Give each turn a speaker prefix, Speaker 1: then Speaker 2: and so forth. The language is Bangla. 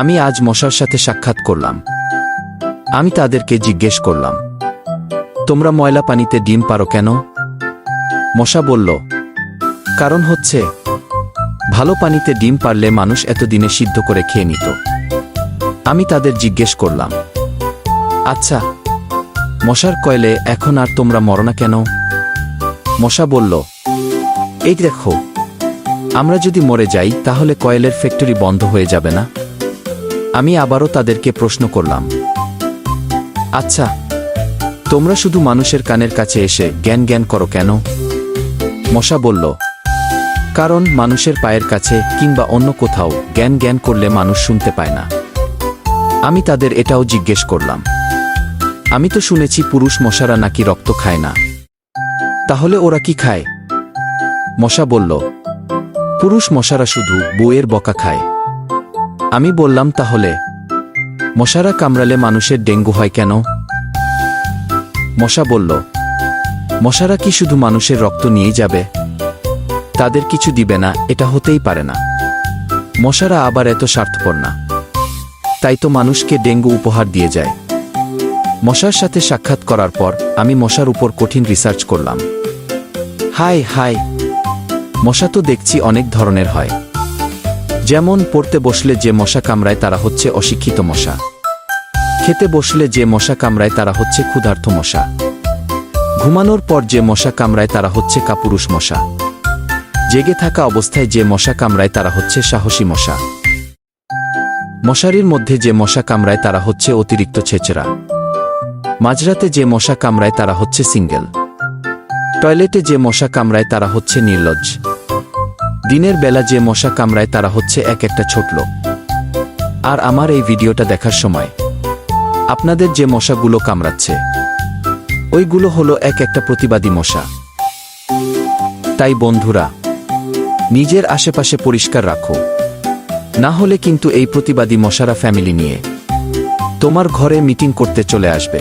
Speaker 1: আমি আজ মশার সাথে সাক্ষাৎ করলাম। আমি তাদেরকে জিজ্ঞেস করলাম, তোমরা ময়লা পানিতে ডিম পারো কেন? মশা বলল, কারণ হচ্ছে, ভালো পানিতে ডিম পারলে মানুষ এতদিনে সিদ্ধ করে খেয়ে নিত। আমি তাদের জিজ্ঞেস করলাম আচ্ছা মশার কয়লে এখন আর তোমরা মরো না কেন? মশা বলল, এই দেখো, আমরা যদি মরে যাই তাহলে কয়েলের ফ্যাক্টরি বন্ধ হয়ে যাবে না? আমি আবারও তাদেরকে প্রশ্ন করলাম। আচ্ছা তোমরা শুধু মানুষের কানের কাছে এসে জ্ঞান জ্ঞান করো কেন? মশা বলল, কারণ মানুষের পায়ের কাছে কিংবা অন্য কোথাও জ্ঞান জ্ঞান করলে মানুষ শুনতে পায় না। আমি তাদের এটাও জিজ্ঞেস করলাম, আমি তো শুনেছি পুরুষ মশারা নাকি রক্ত খায় না। তাহলে ওরা কি খায়? মশা বলল, পুরুষ মশারা শুধু বউয়ের বকা খায়। আমি বললাম, তাহলে মশারা কামড়ালে মানুষের ডেঙ্গু হয় কেন? মশা বলল, মশারা কি শুধু মানুষের রক্ত নিয়েই যাবে? তাদের কিছু দিবে না, এটা হতেই পারে না। মশারা আবার এত স্বার্থপর না। তাই তো মানুষকে ডেঙ্গু উপহার দিয়ে যায়। মশার সাথে সাক্ষাৎ করার পর আমি মশার উপর কঠিন রিসার্চ করলাম। হাই হাই মশা তো দেখছি অনেক ধরনের হয়। যেমন পড়তে বসলে যে মশা কামড়ায় তারা হচ্ছে অশিক্ষিত মশা। খেতে বসলে যে মশা কামড়ায় তারা হচ্ছে ক্ষুধার্থ মশা। ঘুমানোর পর যে মশা কামড়ায় তারা হচ্ছে কাপুরুষ মশা। জেগে থাকা অবস্থায় যে মশা কামড়ায় তারা হচ্ছে সাহসী মশা। মশারির মধ্যে যে মশা কামড়ায় তারা হচ্ছে অতিরিক্ত ছেচরা মাঝরাতে যে মশা কামড়ায় তারা হচ্ছে সিঙ্গেল। টয়লেটে যে মশা কামড়ায় তারা হচ্ছে নির্লজ্জ। দিনের বেলা যে মশা কামড়ায় তারা হচ্ছে এক একটা ছোট লোক আর আমার এই ভিডিওটা দেখার সময়, আপনাদের যে মশাগুলো কামড়াচ্ছে, ওইগুলো হলো এক একটা প্রতিবাদী মশা। তাই বন্ধুরা, নিজের আশেপাশে পরিষ্কার রাখো। না হলে কিন্তু এই প্রতিবাদী মশারা ফ্যামিলি নিয়ে তোমার ঘরে মিটিং করতে চলে আসবে।